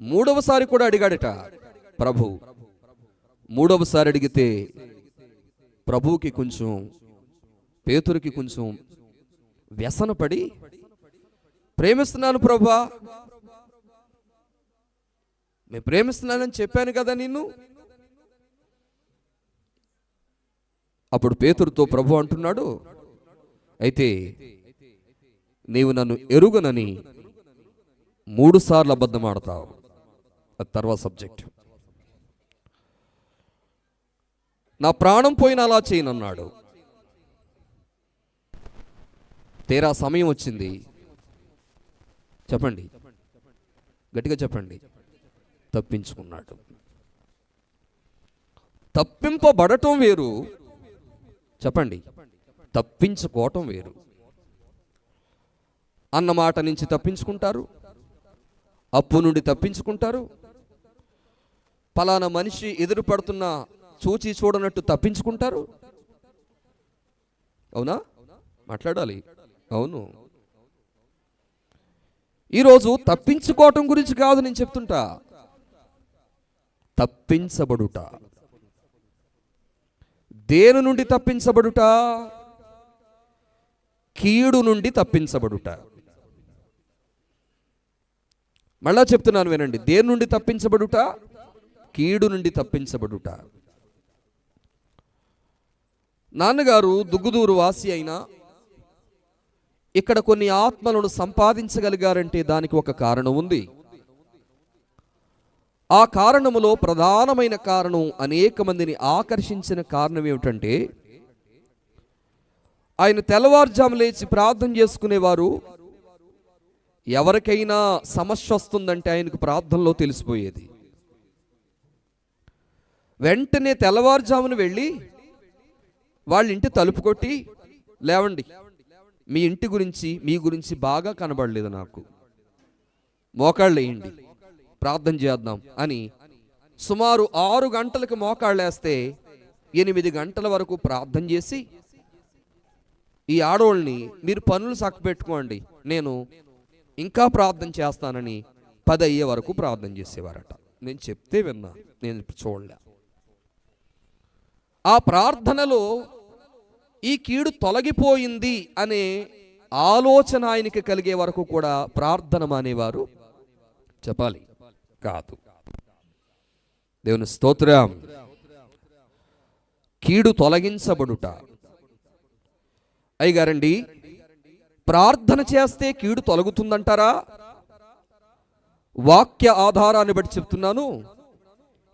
మూడవసారి కూడా అడిగాడట ప్రభు మూడవసారి అడిగితే ప్రభువుకి కొంచెం పేతురికి కొంచెం వ్యసనపడి ప్రేమిస్తున్నాను ప్రభా నేను ప్రేమిస్తున్నానని చెప్పాను కదా నిన్ను? అప్పుడు పేతురుతో ప్రభు అంటున్నాడు అయితే నీవు నన్ను ఎరుగనని మూడుసార్లు అబద్ధమాడతావు. తర్వాత సబ్జెక్ట్. నా ప్రాణం పోయిన అలా చేయనన్నాడు తీరా సమయం వచ్చింది. చెప్పండి. గట్టిగా చెప్పండి. తప్పించుకున్నాడు. తప్పింపబడటం వేరు. చెప్పండి. తప్పించుకోవటం వేరు. అన్నమాట నుంచి తప్పించుకుంటారు. అప్పు నుండి తప్పించుకుంటారు. పలానా మనిషి ఎదురు పడుతున్న చూచి చూడనట్టు తప్పించుకుంటారు? అవునా? మాట్లాడాలి. అవును. ఈరోజు తప్పించుకోవటం గురించి కాదు నేను చెప్తుంటా. తప్పించబడుట. దేని నుండి తప్పించబడుట? కీడు నుండి తప్పించబడుట. మళ్ళా చెప్తున్నాను వినండి. దేని నుండి తప్పించబడుట? కీడు నుండి తప్పించబడుట. నాన్నగారు దుగ్గుదూరు వాసి అయినా ఇక్కడ కొన్ని ఆత్మలను సంపాదించగలిగారంటే దానికి ఒక కారణం ఉంది. ఆ కారణములో ప్రధానమైన కారణం అనేక మందిని ఆకర్షించిన కారణం ఏమిటంటే ఆయన తెల్లవారుజాము లేచి ప్రార్థన చేసుకునేవారు. ఎవరికైనా సమస్య వస్తుందంటే ఆయనకు ప్రార్థనలో తెలిసిపోయేది. వెంటనే తెల్లవారుజామున వెళ్ళి వాళ్ళ ఇంటి తలుపు కొట్టి లేవండి. మీ ఇంటి గురించి మీ గురించి బాగా కనబడలేదు నాకు. మోకాళ్ళు వేయండి ప్రార్థన చేద్దాం అని సుమారు ఆరు గంటలకు మోకాళ్ళు వేస్తే ఎనిమిది గంటల వరకు ప్రార్థన చేసి ఈ ఆడోళ్ళని మీరు పనులు చక్కబెట్టుకోండి నేను ఇంకా ప్రార్థన చేస్తానని పది అయ్యే వరకు ప్రార్థన చేసేవారట. నేను చెప్తే విన్నా. నేను చూడలే. ఆ ప్రార్థనలో ఈ కీడు తొలగిపోయింది అనే ఆలోచన ఆయనకి కలిగే వరకు కూడా ప్రార్థన మానేవారు. చెప్పాలి. కాదు. దేవుని స్తోత్రం. కీడు తొలగించబడుట. అయ్యగారండి ప్రార్థన చేస్తే కీడు తొలగుతుందంటారా? వాక్య ఆధారాన్ని బట్టి చెప్తున్నాను.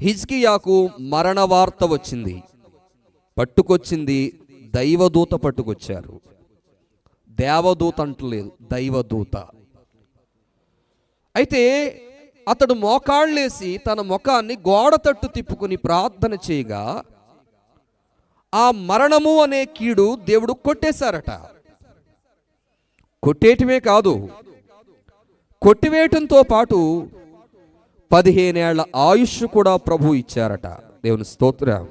హిజ్కియాకు మరణ వార్త వచ్చింది. పట్టుకొచ్చింది దైవదూత పట్టుకొచ్చారు. దేవదూత అంటలేదు దైవదూత. అయితే అతడు మోకాళ్ళేసి తన ముఖాన్ని గోడ తట్టు తిప్పుకుని ప్రార్థన చేయగా ఆ మరణము అనే కీడు దేవుడు కొట్టేశారట. కొట్టేయటమే కాదు కొట్టివేయటంతో పాటు పదిహేనేళ్ళ ఆయుష్ కూడా ప్రభు ఇచ్చారట. దేవుని స్తోత్రం.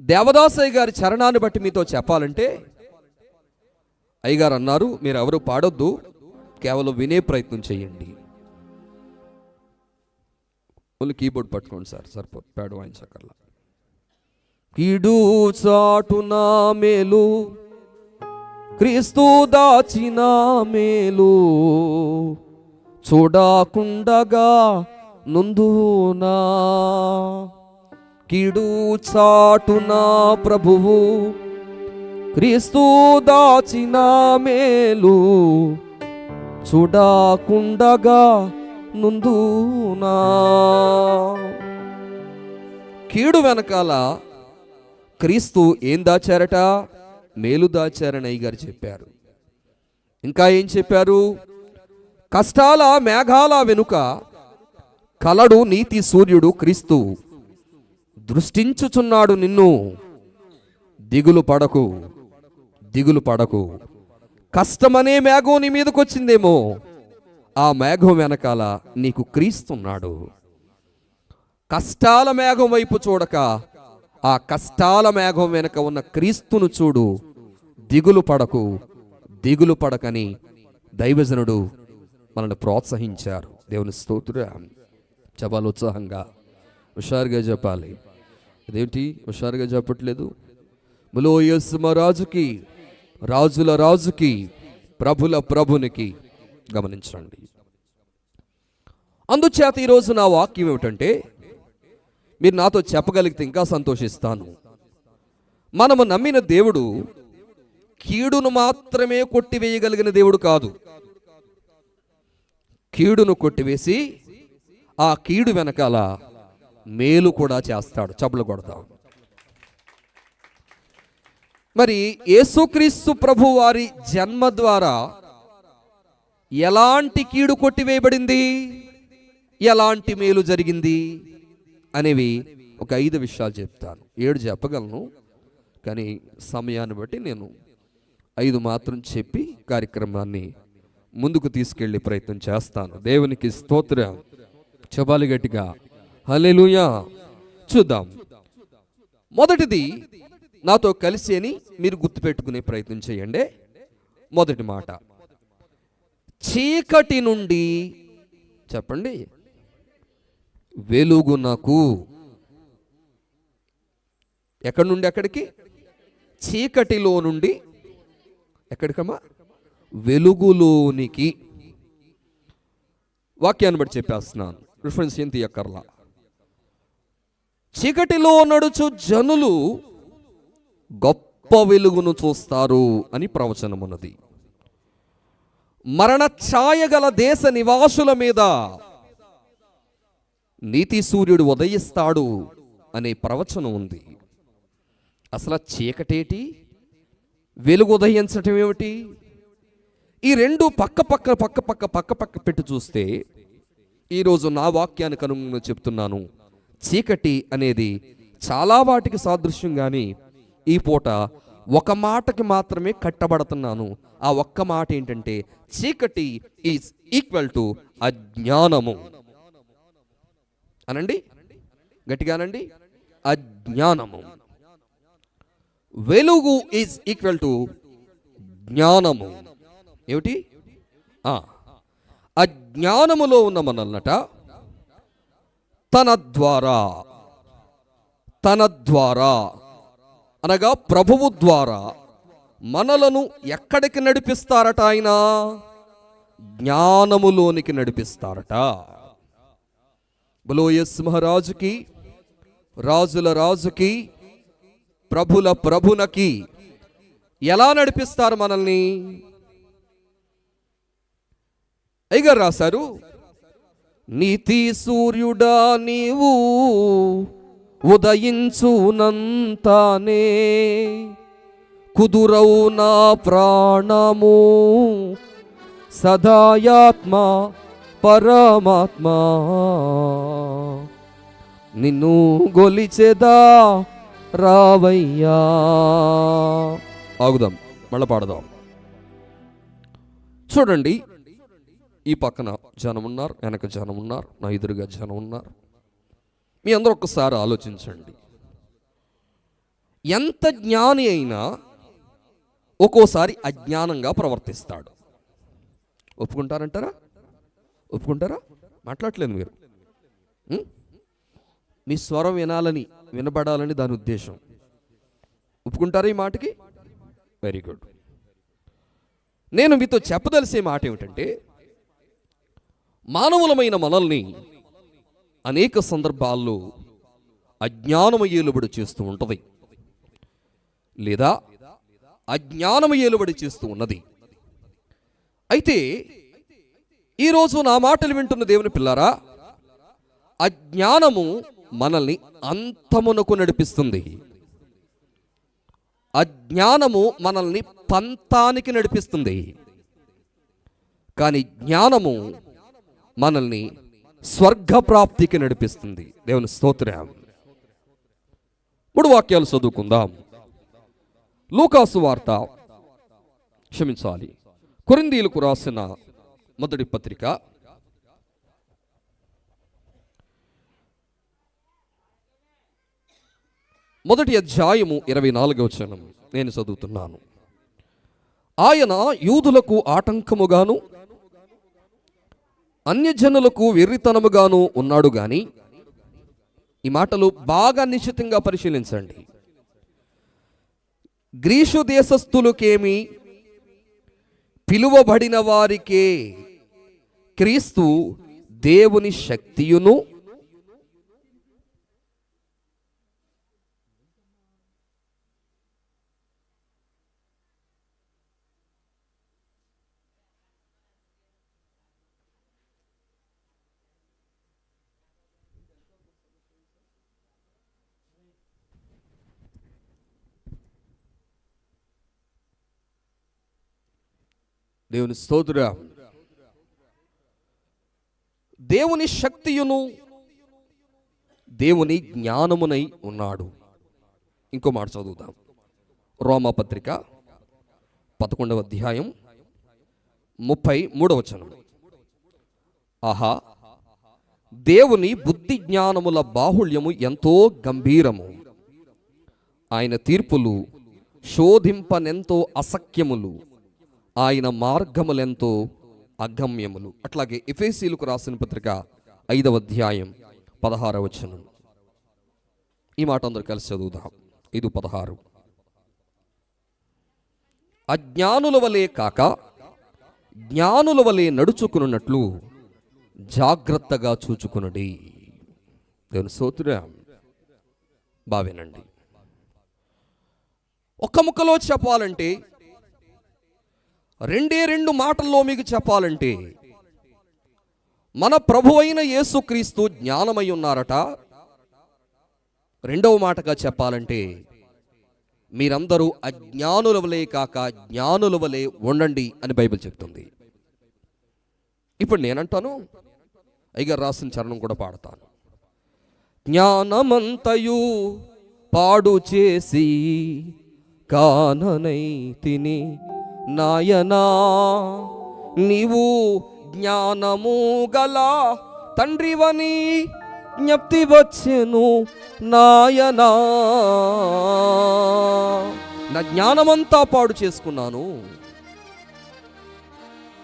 దేవదాసయ్య గారి చరణాన్ని బట్టి మీతో చెప్పాలంటే అయ్యగారు అన్నారు మీరు ఎవరు పాడొద్దు కేవలం వినే ప్రయత్నం చేయండి. ఓన్లీ కీబోర్డ్ పట్టుకోండి సార్ సరిపోదు పేడ వాయించకల్లా కీడు చాటున మేలు క్రీస్తు దాచిన మేలు చూడకుండగా నుందునా. కీడు చాటునా ప్రభువు క్రీస్తు దాచిన మేలు చూడకుండగా నుందునా. కీడు వెనకాల క్రీస్తు ఏం దాచారట? మేలు దాచారని అయ్యగారు చెప్పారు. ఇంకా ఏం చెప్పారు? కష్టాల మేఘాల వెనుక కలడు నీతి సూర్యుడు క్రీస్తు. దృష్టించుచున్నాడు నిన్ను. దిగులు పడకు దిగులు పడకు. కష్టమనే మేఘం నీ మీదకొచ్చిందేమో. ఆ మేఘం వెనకాల నీకు క్రీస్తున్నాడు. కష్టాల మేఘం వైపు చూడక ఆ కష్టాల మేఘం వెనక ఉన్న క్రీస్తును చూడు. దిగులు పడకు దిగులు పడకని దైవజనుడు మనల్ని ప్రోత్సహించారు. దేవుని స్తోత్ర. చెప్పాలి ఉత్సాహంగా. హుషారుగా చెప్పాలి. అదేంటి హుషారుగా చెప్పట్లేదు. ములో రాజుకి రాజుల రాజుకి ప్రభుల ప్రభునికి గమనించండి. అందుచేత ఈరోజు నా వాక్యం ఏమిటంటే మీరు నాతో చెప్పగలిగితే ఇంకా సంతోషిస్తాను. మనము నమ్మిన దేవుడు కీడును మాత్రమే కొట్టివేయగలిగిన దేవుడు కాదు. కీడును కొట్టివేసి ఆ కీడు వెనకాల మేలు కూడా చేస్తాడు చప్పులు కొడతాం. మరి యేసుక్రీస్తు ప్రభు వారి జన్మ ద్వారా ఎలాంటి కీడు కొట్టివేయబడింది? ఎలాంటి మేలు జరిగింది? అనేవి ఒక ఐదు విషయాలు చెప్తాను. ఏడు చెప్పగలను కానీ సమయాన్ని బట్టి నేను ఐదు మాత్రం చెప్పి కార్యక్రమాన్ని ముందుకు తీసుకెళ్ళే ప్రయత్నం చేస్తాను. దేవునికి స్తోత్రం. చెబాలి గట్టిగా హలెలుయా చూద్దాం. మొదటిది నాతో కలిసి అని మీరు గుర్తుపెట్టుకునే ప్రయత్నం చేయండి. మొదటి మాట. చీకటి నుండి చెప్పండి. వెలుగు నాకు. ఎక్కడి నుండి ఎక్కడికి చీకటిలో నుండి. ఎక్కడికమ్మా? వెలుగులోనికి. వాక్యాన్ని బట్టి చెప్పేస్తున్నాను. రిఫరెన్స్ ఏం తీయక్కర్లా. చీకటిలో నడుచు జనులు గొప్ప వెలుగును చూస్తారు అని ప్రవచనమున్నది. మరణ ఛాయ గల దేశ నివాసుల మీద నీతి సూర్యుడు ఉదయిస్తాడు అనే ప్రవచనం ఉంది. అసలు చీకటేటి? వెలుగు ఉదయించటం ఏమిటి? ఈ రెండు పక్క పక్క పక్క పక్క పక్క పక్క పెట్టి చూస్తే ఈరోజు నా వాక్యానికి అనుగుణంగా చెప్తున్నాను. చీకటి అనేది చాలా వాటికి సాదృశ్యం కానీ ఈ పూట ఒక మాటకి మాత్రమే కట్టబడుతున్నాను. ఆ ఒక్క మాట ఏంటంటే చీకటి ఈజ్ ఈక్వల్ టు అజ్ఞానము. అనండి? గట్టిగానండి అజ్ఞానము. వెలుగు ఈజ్ ఈక్వల్ టు జ్ఞానము. ఏమిటి? ఆ, అజ్ఞానములో ఉన్న మనల్నట తన ద్వారా. తన ద్వారా. అనగా ప్రభువు ద్వారా. మనలను ఎక్కడికి నడిపిస్తారట ఆయన? జ్ఞానములోనికి నడిపిస్తారట. బలోయస్ మహారాజుకి రాజుల రాజుకి ప్రభుల ప్రభునకి ఎలా నడిపిస్తారు మనల్ని? అయ్యగారు రాశారు నీతి సూర్యుడా నీవు ఉదయించునంతానే. కుదురవు నా ప్రాణము సదాయాత్మ పరమాత్మ. నిన్ను గొలిచెదా రావయ్యా. ఆగుదాం మళ్ళా పాడదాం. చూడండి ఈ పక్కన జనం ఉన్నారు వెనక జనం ఉన్నారు నా ఎదురుగా జనం ఉన్నారు మీ అందరూ ఒక్కసారి ఆలోచించండి. ఎంత జ్ఞాని అయినా ఒక్కోసారి అజ్ఞానంగా ప్రవర్తిస్తాడు. ఒప్పుకుంటారంటారా? ఒప్పుకుంటారా? మాట్లాడలేదు మీరు. మీ స్వరం వినాలని వినబడాలని దాని ఉద్దేశం. ఒప్పుకుంటారా ఈ మాటకి? Very good. నేను మీతో చెప్పదలిసే మాట ఏమిటంటే మానవులమైన మనల్ని అనేక సందర్భాల్లో అజ్ఞానము ఏలుబడి చేస్తూ ఉంటుంది. లేదా అజ్ఞానము ఏలుబడి చేస్తూ ఉన్నది. అయితే ఈరోజు నా మాటలు వింటున్న దేవుని పిల్లారా అజ్ఞానము మనల్ని అంతమునకు నడిపిస్తుంది. అజ్ఞానము మనల్ని పంతానికి నడిపిస్తుంది. కానీ జ్ఞానము మనల్ని స్వర్గప్రాప్తికి నడిపిస్తుంది. దేవుని స్తోత్రం. మూడు వాక్యాలు చదువుకుందాం. లూకాసు వార్త. క్షమించాలి. కొరిందీలకు రాసిన మొదటి పత్రిక. మొదటి అధ్యాయము ఇరవై నాలుగవ చనం నేను చదువుతున్నాను. ఆయన యూదులకు ఆటంకముగాను అన్యజనులకు వెర్రితనముగాను ఉన్నాడు గాని ఈ మాటలు బాగా నిశ్చితంగా పరిశీలించండి. గ్రీసు దేశస్థులకేమి పిలువబడిన వారికే క్రీస్తు దేవుని శక్తియును దేవుని స్తోత్ర. దేవుని శక్తియును దేవుని జ్ఞానమునై ఉన్నాడు. ఇంకో మాట చదువుదాం. రోమపత్రిక పదకొండవ అధ్యాయం ముప్పై మూడవచనం ఆహా దేవుని బుద్ధి జ్ఞానముల బాహుళ్యము ఎంతో గంభీరము. ఆయన తీర్పులు శోధింపనెంతో అసఖ్యములు. ఆయన మార్గములెంతో అగమ్యములు. అట్లాగే ఎఫేసీలకు రాసిన పత్రిక ఐదవ అధ్యాయం పదహారవ వచనం. ఈ మాట అందరు కలిసి చదువుదాం. ఐదు పదహారు. అజ్ఞానుల వలె కాక జ్ఞానుల వలె నడుచుకున్నట్లు జాగ్రత్తగా చూచుకునడి. దేవుని సోతురా బావేనండి. ఒక్క ముక్కలో చెప్పాలంటే రెండే రెండు మాటల్లో మీకు చెప్పాలంటే మన ప్రభు అయిన యేసుక్రీస్తు జ్ఞానమై ఉన్నారట. రెండవ మాటగా చెప్పాలంటే మీరందరూ అజ్ఞానుల వలే కాక జ్ఞానుల వలె ఉండండి అని బైబిల్ చెప్తుంది. ఇప్పుడు నేనంటాను అయ్యగారు రాసిన చరణం కూడా పాడతాను. జ్ఞానమంతయు పాడు చేసి కాననై తిని నాయనా నీవు జ్ఞానము గల తండ్రివని జ్ఞప్తి వచ్చెను నాయనా. నా జ్ఞానమంతా పాడు చేసుకున్నాను.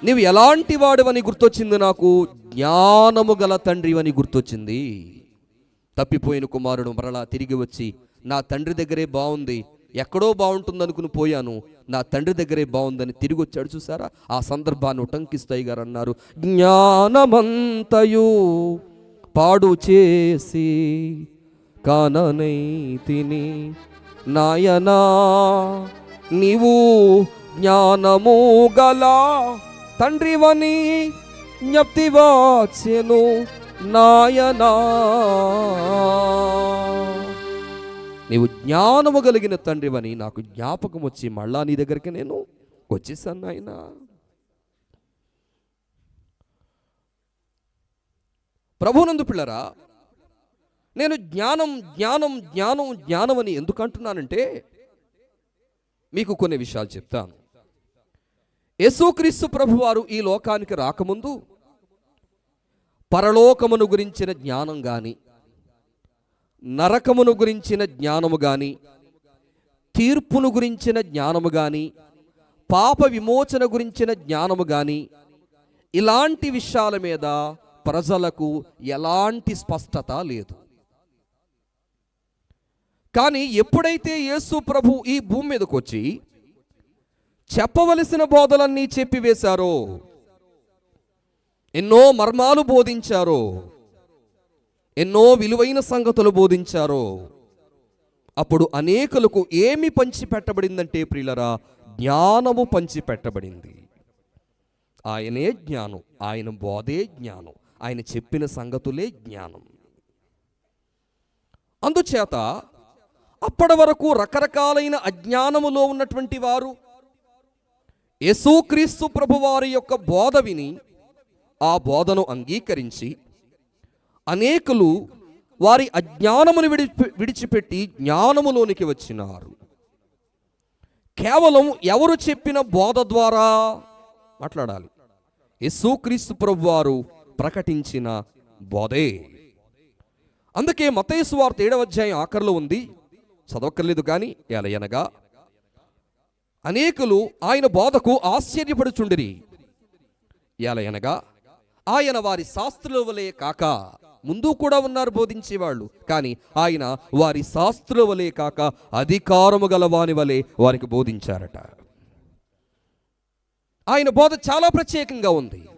నీవు ఎలాంటి వాడివని గుర్తొచ్చింది నాకు? జ్ఞానము గల తండ్రివని గుర్తొచ్చింది. తప్పిపోయిన కుమారుడు మరలా తిరిగి వచ్చి నా తండ్రి దగ్గరే బాగుంది ఎక్కడో బాగుంటుంది అనుకుని పోయాను. నా తండ్రి దగ్గరే బాగుందని తిరిగి వచ్చాడు చూసారా ఆ సందర్భాన్ని ఉటంకిస్తాయి గారు అన్నారు. జ్ఞానమంతయు పాడు చేసి కాననై తిని నాయనా నీవు జ్ఞానము గల తండ్రివని జ్ఞప్తి నాయనా. నీవు జ్ఞానము కలిగిన తండ్రివని నాకు జ్ఞాపకం వచ్చి మళ్ళా నీ దగ్గరికి నేను వచ్చేసాను నాయనా. ప్రభునందు పిల్లరా నేను జ్ఞానం జ్ఞానం జ్ఞానం జ్ఞానం అని ఎందుకు అంటున్నానంటే మీకు కొన్ని విషయాలు చెప్తాను. యేసుక్రీస్తు ప్రభువారు ఈ లోకానికి రాకముందు పరలోకమును గురించిన జ్ఞానం కానీ నరకమును గురించిన జ్ఞానము కానీ తీర్పును గురించిన జ్ఞానము కానీ పాప విమోచన గురించిన జ్ఞానము కానీ ఇలాంటి విషయాల మీద ప్రజలకు ఎలాంటి స్పష్టత లేదు. కానీ ఎప్పుడైతే యేసు ప్రభు ఈ భూమి మీదకి వచ్చి చెప్పవలసిన బోధలన్నీ చెప్పివేశారో ఎన్నో మర్మాలు బోధించారో ఎన్నో విలువైన సంగతులు బోధించారో. అప్పుడు అనేకులకు ఏమి పంచి పెట్టబడిందంటే ప్రియులరా జ్ఞానము పంచి పెట్టబడింది ఆయనే జ్ఞానం ఆయన బోధే జ్ఞానం ఆయన చెప్పిన సంగతులే జ్ఞానం. అందుచేత అప్పటి వరకు రకరకాలైన అజ్ఞానములో ఉన్నటువంటి వారు యేసుక్రీస్తు ప్రభువారి యొక్క బోధ విని ఆ బోధను అంగీకరించి అనేకులు వారి అజ్ఞానమును విడి విడిచిపెట్టి జ్ఞానములోనికి వచ్చినారు. కేవలం ఎవరు చెప్పిన బోధ ద్వారా మాట్లాడాలి. యేసుక్రీస్తు ప్రభువారు ప్రకటించిన బోధే. అందుకే మతేసు వార్త ఏడవ అధ్యాయం ఆఖరిలో ఉంది. చదవక్కర్లేదు కానీ ఎలయనగా అనేకులు ఆయన బోధకు ఆశ్చర్యపడుచుండిరి. ఎలయనగా ఆయన వారి శాస్త్రుల వలె కాక ముందు కూడా ఉన్నారు బోధించేవాళ్ళు. కానీ ఆయన వారి శాస్త్రుల వలె కాక అధికారము గల వాని వలె వారికి బోధించారట. ఆయన బోధ చాలా ప్రత్యేకంగా ఉంది.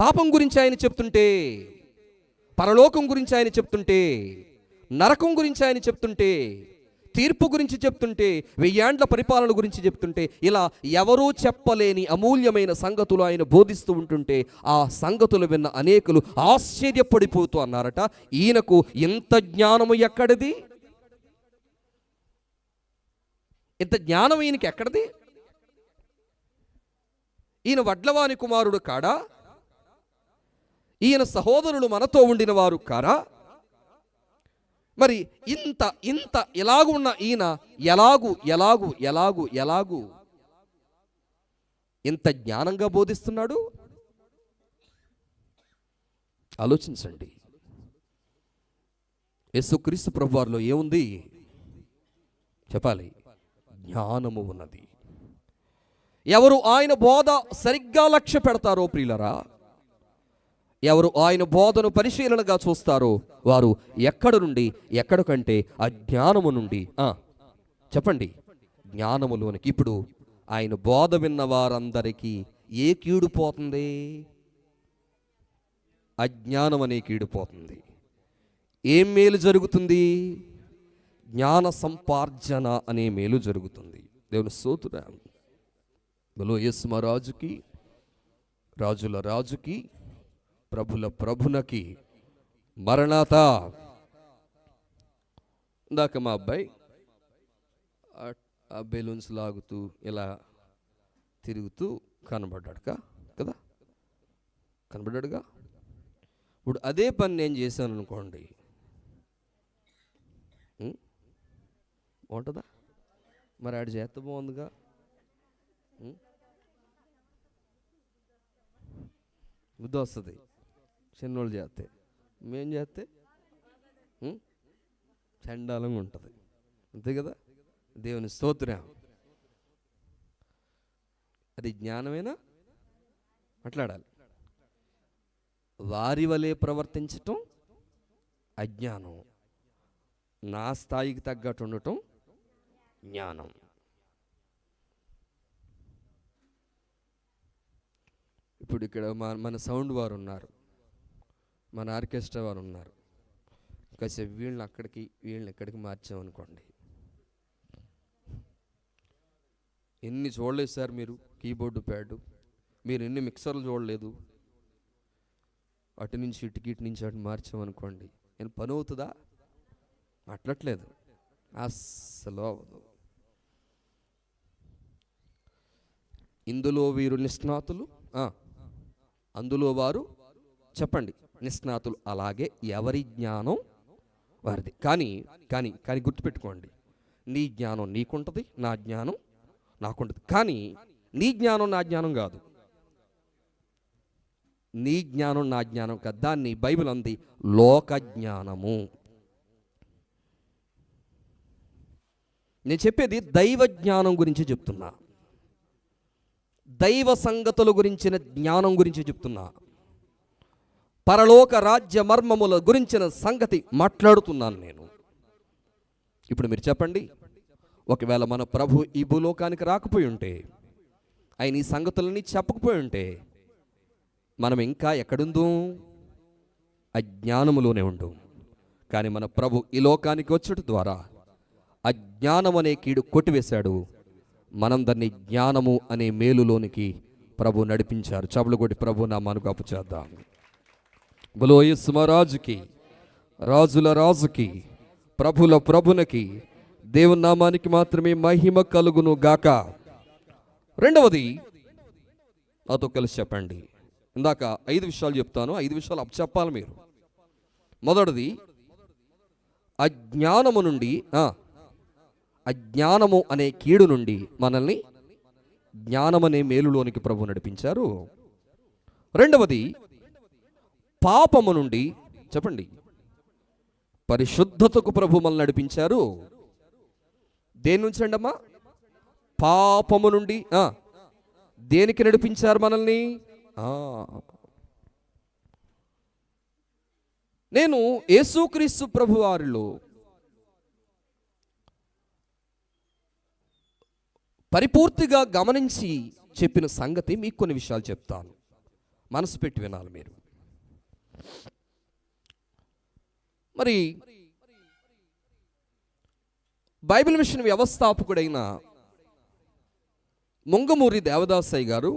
పాపం గురించి ఆయన చెప్తుంటే పరలోకం గురించి ఆయన చెప్తుంటే నరకం గురించి ఆయన చెప్తుంటే తీర్పు గురించి చెప్తుంటే వెయ్యాండ్ల పరిపాలన గురించి చెప్తుంటే ఇలా ఎవరూ చెప్పలేని అమూల్యమైన సంగతులు ఆయన బోధిస్తూ ఉంటుంటే ఆ సంగతులు విన్న అనేకులు ఆశ్చర్యపడిపోతూ అన్నారట. ఈయనకు ఇంత జ్ఞానము ఎక్కడిది? ఇంత జ్ఞానం ఈయనకి ఎక్కడిది? ఈయన వడ్లవాని కుమారుడు కాడా? ఈయన సహోదరులు మనతో ఉండిన వారు కారా? మరి ఇంత ఇంత ఎలాగు ఉన్న ఈయన? ఎలాగు ఎలాగు ఎలాగు ఎలాగు? ఇంత జ్ఞానంగా బోధిస్తున్నాడు? ఆలోచించండి. యేసుక్రీస్తు ప్రభువారిలో ఏముంది? చెప్పాలి. జ్ఞానము ఉన్నది. ఎవరు ఆయన బోధ సరిగ్గా లక్ష్య పెడతారో ప్రియులరా? ఎవరు ఆయన బోధను పరిశీలనగా చూస్తారో వారు ఎక్కడ నుండి ఎక్కడ కంటే అజ్ఞానము నుండి చెప్పండి. జ్ఞానములోనికి. ఇప్పుడు ఆయన బోధ విన్న వారందరికీ ఏ కీడు పోతుంది? అజ్ఞానం అనే కీడు పోతుంది. ఏం మేలు జరుగుతుంది? జ్ఞాన సంపార్జన అనే మేలు జరుగుతుంది. దేవుని సోతురా బలో యస్మ రాజుకి రాజుల రాజుకి ప్రభుల ప్రభునకి మరణాత. ఇందాక మా అబ్బాయి ఆ- బెలూన్స్ లాగుతూ ఇలా తిరుగుతూ కనబడ్డాడుగా కదా? కనబడ్డాడుగా? ఇప్పుడు అదే పని నేను చేశాను అనుకోండి. బాగుంటుందా? మరి ఆడు చేస్తే బాగుందిగా? ఉం? బుద్ధి వస్తుంది. చిన్నోళ్ళు చేస్తే. మేం చేస్తే చండాలంగా ఉంటుంది. అంతే కదా? దేవుని స్తోత్రం. అది జ్ఞానమేనా? మాట్లాడాలి. వారి వలె ప్రవర్తించటం అజ్ఞానం. నా స్థాయికి తగ్గట్టు ఉండటం జ్ఞానం. ఇప్పుడు ఇక్కడ మన మన సౌండ్ వారు ఉన్నారు. మన ఆర్కెస్ట్రా వారు ఉన్నారు. కాసేపు వీళ్ళని అక్కడికి వీళ్ళని ఇక్కడికి మార్చామనుకోండి. ఎన్ని చూడలేదు సార్ మీరు కీబోర్డు ప్యాడ్. మీరు ఎన్ని మిక్సర్లు చూడలేదు. అటు నుంచి ఇటుకి ఇటు నుంచి అటు మార్చామనుకోండి. నేను పని అవుతుందా? అట్లట్లేదు అస్సలు అవ్వదు. ఇందులో వీరు నిష్ణాతులు? అందులో వారు చెప్పండి. నిష్ణాతులు అలాగే ఎవరి జ్ఞానం వారిది. కానీ కానీ కానీ గుర్తుపెట్టుకోండి. నీ జ్ఞానం నీకుంటుంది నా జ్ఞానం నాకుంటుంది. కానీ నీ జ్ఞానం నా జ్ఞానం కాదు. నీ జ్ఞానం నా జ్ఞానం కాదు. దాన్ని బైబిల్ అంది లోక జ్ఞానము. నేను చెప్పేది దైవ జ్ఞానం గురించి చెప్తున్నా. దైవ సంగతుల గురించిన జ్ఞానం గురించి చెప్తున్నా. పరలోక రాజ్య మర్మముల గురించిన సంగతి మాట్లాడుతున్నాను నేను. ఇప్పుడు మీరు చెప్పండి ఒకవేళ మన ప్రభు ఈ భూలోకానికి రాకపోయి ఉంటే ఆయన ఈ సంగతులన్నీ చెప్పకపోయి ఉంటే మనం ఇంకా ఎక్కడుందో? అజ్ఞానములోనే ఉండు. కానీ మన ప్రభు ఈ లోకానికి వచ్చుట ద్వారా అజ్ఞానం అనే కీడు కొట్టివేశాడు. మనం దాన్ని జ్ఞానము అనే మేలులోనికి ప్రభు నడిపించారు. చబలు కొట్టి ప్రభు నామానుగా అప్పు చేద్దాం. బలోయ సుమరాజుకి రాజుల రాజుకి ప్రభుల ప్రభునకి దేవుని నామానికి మాత్రమే మహిమ కలుగును గాక. రెండవది నాతో కలిసి చెప్పండి. ఇందాక ఐదు విషయాలు చెప్తాను ఐదు విషయాలు అప్ చెప్పాలి మీరు. మొదటిది అజ్ఞానము నుండి ఆ, అజ్ఞానము అనే కీడు నుండి మనల్ని జ్ఞానమనే మేలులోనికి ప్రభు నడిపించారు. రెండవది పాపము నుండి చెప్పండి. పరిశుద్ధతకు ప్రభు మనల్ని నడిపించారు. దేని నుంచి అండమ్మా పాపము నుండి దేనికి నడిపించారు మనల్ని? నేను యేసుక్రీస్తు ప్రభువారిలో పరిపూర్తిగా గమనించి చెప్పిన సంగతి మీకు కొన్ని విషయాలు చెప్తాను. మనసు పెట్టి వినాలి మీరు. మరి బైబిల్ మిషన్ వ్యవస్థాపకుడైన ముంగమూరి దేవదాసయ్య గారు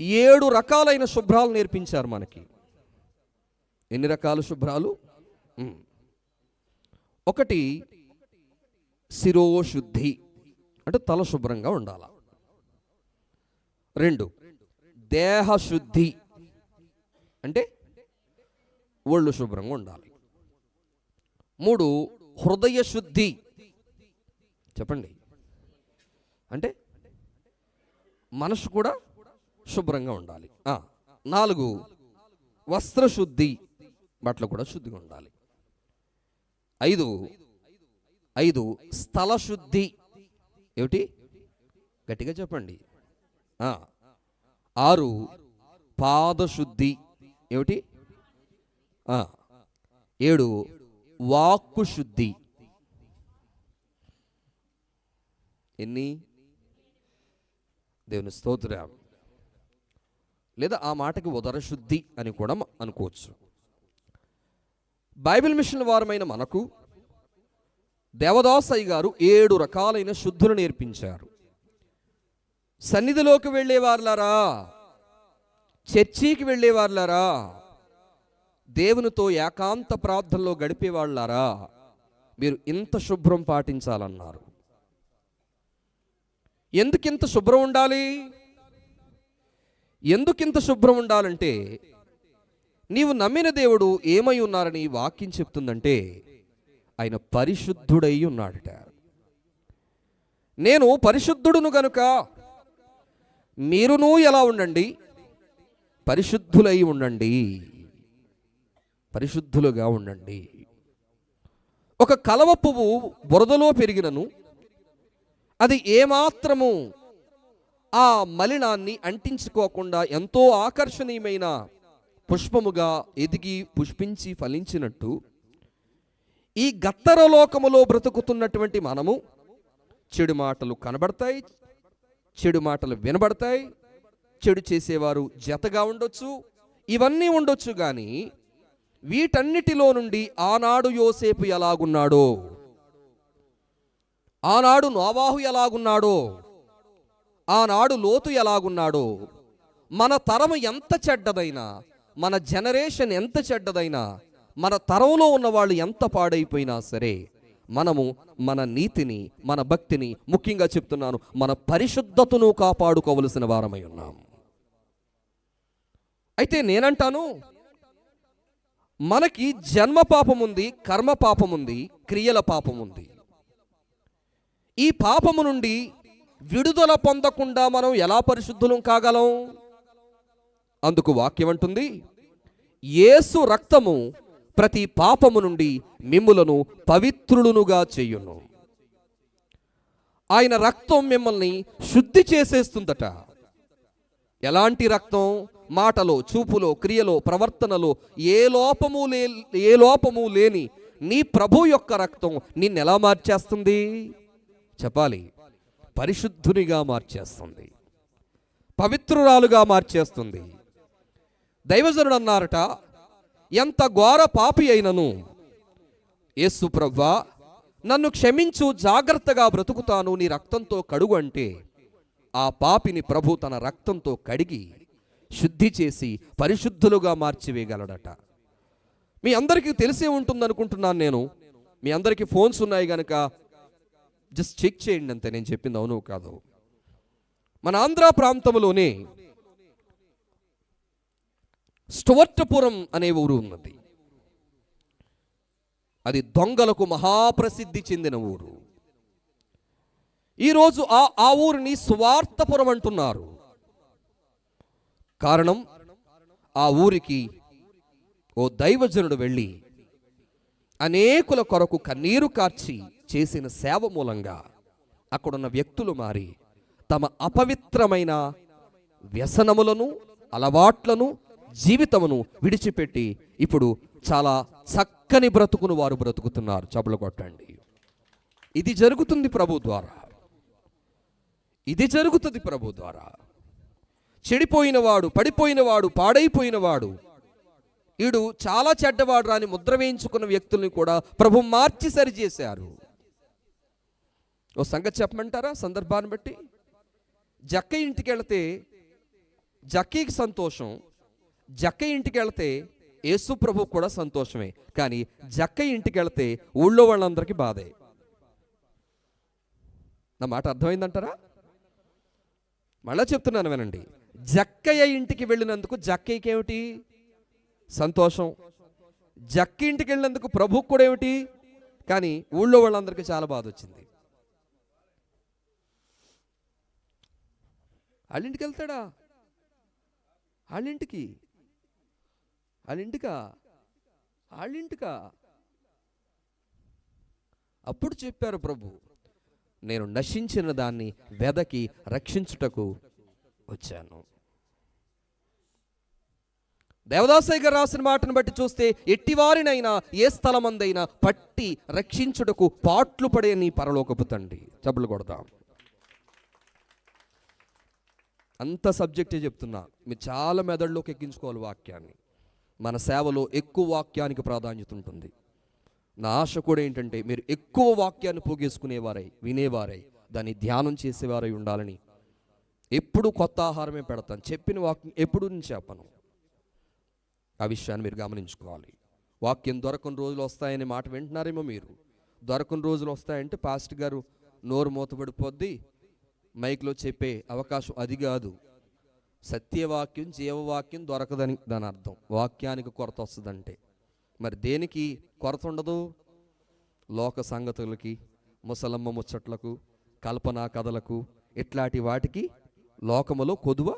ఏడు రకాలైన శుభ్రాలు నేర్పించారు మనకి. ఎన్ని రకాల శుభ్రాలు? ఒకటి శిరోశుద్ధి అంటే తల శుభ్రంగా ఉండాల. రెండు దేహశుద్ధి అంటే ఒళ్ళు శుభ్రంగా ఉండాలి. మూడు హృదయ శుద్ధి. చెప్పండి. అంటే మనసు కూడా శుభ్రంగా ఉండాలి. నాలుగు వస్త్రశుద్ధి బట్టలు కూడా శుద్ధిగా ఉండాలి. ఐదు ఐదు స్థల శుద్ధి. ఏమిటి? గట్టిగా చెప్పండి. ఆరు పాదశుద్ధి ఏమిటి? ఆ, ఏడు వాక్కు శుద్ధి. ఎన్ని? దేవుని స్తోత్రం. లేదా ఆ మాటకి ఉదర శుద్ధి అని కూడా అనుకోవచ్చు. బైబిల్ మిషన్ వారమైన మనకు దేవదాసయ్య గారు ఏడు రకాలైన శుద్ధులు నేర్పించారు. సన్నిధిలోకి వెళ్ళేవారులారా? చర్చికి వెళ్ళేవారులారా దేవునితో ఏకాంత ప్రార్థనలో గడిపేవాళ్ళారా? మీరు ఇంత శుభ్రం పాటించాలన్నారు. ఎందుకింత శుభ్రం ఉండాలి? ఎందుకింత శుభ్రం ఉండాలంటే నీవు నమ్మిన దేవుడు ఏమై ఉన్నారని వాక్యం చెప్తుందంటే ఆయన పరిశుద్ధుడై ఉన్నాడట. నేను పరిశుద్ధుడును గనుక మీరును ఎలా ఉండండి? పరిశుద్ధులై ఉండండి. పరిశుద్ధులుగా ఉండండి. ఒక కలవ పువ్వు బురదలో పెరిగినను అది ఏమాత్రము ఆ మలినాన్ని అంటించుకోకుండా ఎంతో ఆకర్షణీయమైన పుష్పముగా ఎదిగి పుష్పించి ఫలించినట్టు ఈ గత్తరలోకములో బ్రతుకుతున్నటువంటి మనము చెడు మాటలు కనబడతాయి చెడు మాటలు వినబడతాయి చెడు చేసేవారు జతగా ఉండొచ్చు ఇవన్నీ ఉండొచ్చు కానీ వీటన్నిటిలో నుండి ఆనాడు యోసేపు ఎలాగున్నాడో? ఆనాడు నోవాహు ఎలాగున్నాడో? ఆనాడు లోతు ఎలాగున్నాడో? మన తరము ఎంత చెడ్డదైనా మన జనరేషన్ ఎంత చెడ్డదైనా మన తరంలో ఉన్న వాళ్ళు ఎంత పాడైపోయినా సరే మనము మన నీతిని మన భక్తిని ముఖ్యంగా చెప్తున్నాను మన పరిశుద్ధతను కాపాడుకోవలసిన వారమై ఉన్నాం. అయితే నేనంటాను మనకి జన్మ పాపం ఉంది కర్మ పాపం ఉంది క్రియల పాపం ఉంది ఈ పాపము నుండి విడుదల పొందకుండా మనం ఎలా పరిశుద్ధులం కాగలం? అందుకు వాక్యం అంటుంది యేసు రక్తము ప్రతి పాపము నుండి మిమ్ములను పవిత్రులునుగా చేయును. ఆయన రక్తం మిమ్మల్ని శుద్ధి చేసేస్తుందట. ఎలాంటి రక్తం? మాటలో చూపులో క్రియలో ప్రవర్తనలో ఏ లోపము లే ఏ లోపము లేని నీ ప్రభు యొక్క రక్తం నిన్నెలా మార్చేస్తుంది? చెప్పాలి. పరిశుద్ధునిగా మార్చేస్తుంది. పవిత్రురాలుగా మార్చేస్తుంది. దైవజనుడు అన్నారట ఎంత ఘోర పాపి అయినను. యేసు ప్రవ్వా నన్ను క్షమించు జాగ్రత్తగా బ్రతుకుతాను నీ రక్తంతో కడుగు అంటే ఆ పాపిని ప్రభు తన రక్తంతో కడిగి శుద్ధి చేసి పరిశుద్ధులుగా మార్చివేయగలడట. మీ అందరికీ తెలిసే ఉంటుందనుకుంటున్నాను నేను. మీ అందరికీ ఫోన్స్ ఉన్నాయి కనుక జస్ట్ చెక్ చేయండి అంతే నేను చెప్పింది అవును కాదు. మన ఆంధ్ర ప్రాంతంలోనే స్టువర్టపురం అనే ఊరు ఉన్నది. అది దొంగలకు మహాప్రసిద్ధి చెందిన ఊరు. ఈరోజు ఆ ఆ ఊరిని స్వార్థపురం అంటున్నారు. కారణం ఆ ఊరికి ఓ దైవజనుడు వెళ్ళి అనేకుల కొరకు కన్నీరు కార్చి చేసిన సేవ మూలంగా అక్కడున్న వ్యక్తులు మారి తమ అపవిత్రమైన వ్యసనములను అలవాట్లను జీవితమును విడిచిపెట్టి ఇప్పుడు చాలా చక్కని బ్రతుకును వారు బ్రతుకుతున్నారు. చపలు కొట్టండి. ఇది జరుగుతుంది ప్రభు ద్వారా. ఇది జరుగుతుంది ప్రభు ద్వారా. చెడిపోయినవాడు పడిపోయినవాడు పాడైపోయినవాడు. వీడు చాలా చెడ్డవాడు రాని ముద్ర వేయించుకున్న వ్యక్తుల్ని కూడా ప్రభు మార్చి సరిచేశారు ఓ సంగతి చెప్పమంటారా సందర్భాన్ని బట్టి? జక్క ఇంటికి వెళితే జక్కీకి సంతోషం జక్క ఇంటికి వెళితే యేసు ప్రభు కూడా సంతోషమే. కానీ జక్క ఇంటికి వెళితే ఊళ్ళో వాళ్ళందరికీ బాధే. నా మాట అర్థమైందంటారా? మళ్ళా చెప్తున్నాను వినండి. జక్కయ్య ఇంటికి వెళ్ళినందుకు జక్కయ్యకి ఏమిటి? సంతోషం. జక్క ఇంటికి వెళ్ళినందుకు ప్రభుకు కూడా ఏమిటి? కానీ ఊళ్ళో వాళ్ళందరికీ చాలా బాధ వచ్చింది. వాళ్ళింటికి వెళ్తాడా? వాళ్ళింటికి వాళ్ళింటికా వాళ్ళింటికా అప్పుడు చెప్పారు ప్రభు నేను నశించిన దాన్ని వెదకి రక్షించుటకు వచ్చాను. దేవదాసయ్య గారు రాసిన మాటను బట్టి చూస్తే ఎట్టివారినైనా ఏ స్థలమందైనా పట్టి రక్షించుటకు పాట్లు పడే నీ పరలోకపు తండ్రి. చప్పులు కొడదాం. అంత సబ్జెక్టే చెప్తున్నా. మీరు చాలా మెదడులోకి ఎక్కించుకోవాలి వాక్యాన్ని. మన సేవలో ఎక్కువ వాక్యానికి ప్రాధాన్యత ఉంటుంది. నా ఆశ కూడా ఏంటంటే మీరు ఎక్కువ వాక్యాన్ని పోగేసుకునేవారై వినేవారై దాన్ని ధ్యానం చేసేవారై ఉండాలని ఎప్పుడు కొత్త ఆహారమే పెడతాను. చెప్పిన వాక్యం ఎప్పుడు నుంచి చెప్పను? ఆ విషయాన్ని మీరు గమనించుకోవాలి. వాక్యం దొరకని రోజులు వస్తాయనే మాట వింటున్నారేమో మీరు? దొరకని రోజులు వస్తాయంటే పాస్ట్ గారు నోరు మూతపడిపోద్ది మైక్లో చెప్పే అవకాశం అది కాదు. సత్యవాక్యం జీవవాక్యం దొరకదని దాని అర్థం. వాక్యానికి కొరత వస్తుందంటే. మరి దేనికి కొరత ఉండదు? లోక సంగతులకి ముసలమ్మ ముచ్చట్లకు కల్పనా కథలకు ఇట్లాంటి వాటికి లోకములో కొదువ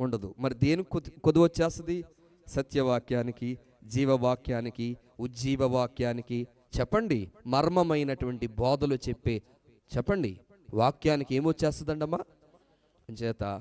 ఉండదు. మరి దేనికి కొద్ది కొదువ వచ్చేస్తుంది? సత్యవాక్యానికి జీవవాక్యానికి ఉజ్జీవ వాక్యానికి చెప్పండి. మర్మమైనటువంటి బోధలు చెప్పే చెప్పండి. వాక్యానికి ఏమొచ్చేస్తుందండమ్మా? చేత